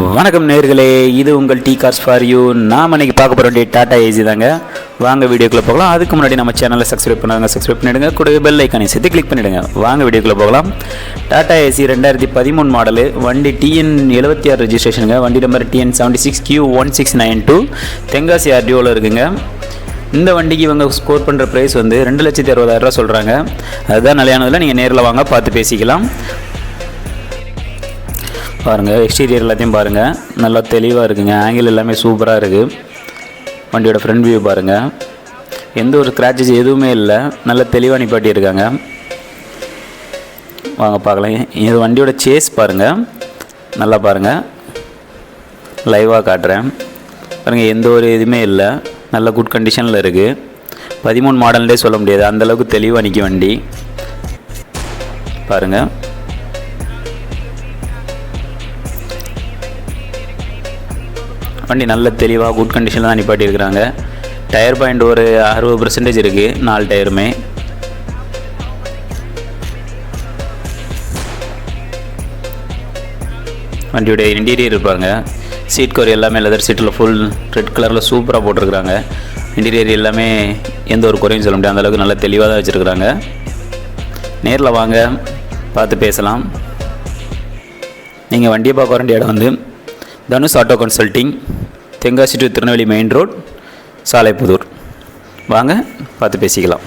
வணக்கம் நேர்களே இது உங்கள் டீ கார்ஸ் ஃபார் யூ நாம் இன்னைக்கு பார்க்க போகிற வேண்டிய டாடா ஏசி தாங்க. வாங்க வீடியோக்குள்ளே போகலாம். அதுக்கு முன்னாடி நம்ம சேனலை சப்ஸ்கிரைப் பண்ணாங்க சப்ஸ்கிரைப் பண்ணிடுங்க. கூடவே பெல் ஐக்கானை சேர்த்து கிளிக் பண்ணிடுங்க. வாங்க வீடியோக்குள்ளே போகலாம். டாடா ஏசி ரெண்டாயிரத்தி பதிமூணு மாடலு வண்டி டிஎன் எழுபத்தி ஆறு ரெஜிஸ்ட்ரேஷனுங்க வண்டி number TN seventy six Q one six nine two Tenkasi ஆர்டிஓவில் இருக்குங்க. இந்த வண்டிக்கு இவங்க ஸ்கோர் பண்ணுற ப்ரைஸ் வந்து ரெண்டு லட்சத்தி அறுபதாயிரரூவா சொல்கிறாங்க அதுதான் நிலையானதில் நீங்கள் நேரில் வாங்க பார்த்து பேசிக்கலாம். பாருங்கள் எக்ஸ்டீரியர் எல்லாத்தையும் பாருங்கள் நல்லா தெளிவாக இருக்குங்க. ஆங்கிள் எல்லாமே சூப்பராக இருக்குது வண்டியோட ஃப்ரண்ட் வியூ பாருங்கள் எந்த ஒரு ஸ்க்ராச்சஸ் எதுவுமே இல்லை. நல்ல தெளிவாக நிப்பாட்டியிருக்காங்க. வாங்க பார்க்கலாம். இது வண்டியோட சேஸ் பாருங்கள் நல்லா பாருங்கள் லைவாக காட்டுறேன். பாருங்கள் எந்த ஒரு இதுவுமே இல்லை. நல்ல குட் கண்டிஷனில் இருக்குது பதிமூணு மாடல்லே சொல்ல முடியாது. அந்தளவுக்கு தெளிவாக நிற்கும் வண்டி. பாருங்கள் வண்டி நல்ல தெளிவாக குட் கண்டிஷனில் தான் நிப்பாட்டியிருக்கிறாங்க. டயர் பாயிண்ட் ஒரு அறுபது பர்சன்டேஜ் இருக்குது நாலு டயருமே வண்டியுடைய இன்டீரியர் இருப்பாங்க. சீட் கவர் எல்லாமே லெதர் சீட்டில் ஃபுல் ரெட் கலரில் சூப்பராக போட்டிருக்கிறாங்க. இன்டீரியர் எல்லாமே எந்த ஒரு குறையும் சொல்ல முடியாது. அந்தளவுக்கு நல்ல தெளிவாக தான் வச்சுருக்குறாங்க. நேரில் வாங்க பார்த்து பேசலாம். நீங்கள் வண்டியை பார்க்க வேண்டிய இடம் வந்து Dhanush auto consulting Tenkasi to Tirunelveli main road Salaipudur. வாங்க பார்த்து பேசிக்கலாம்.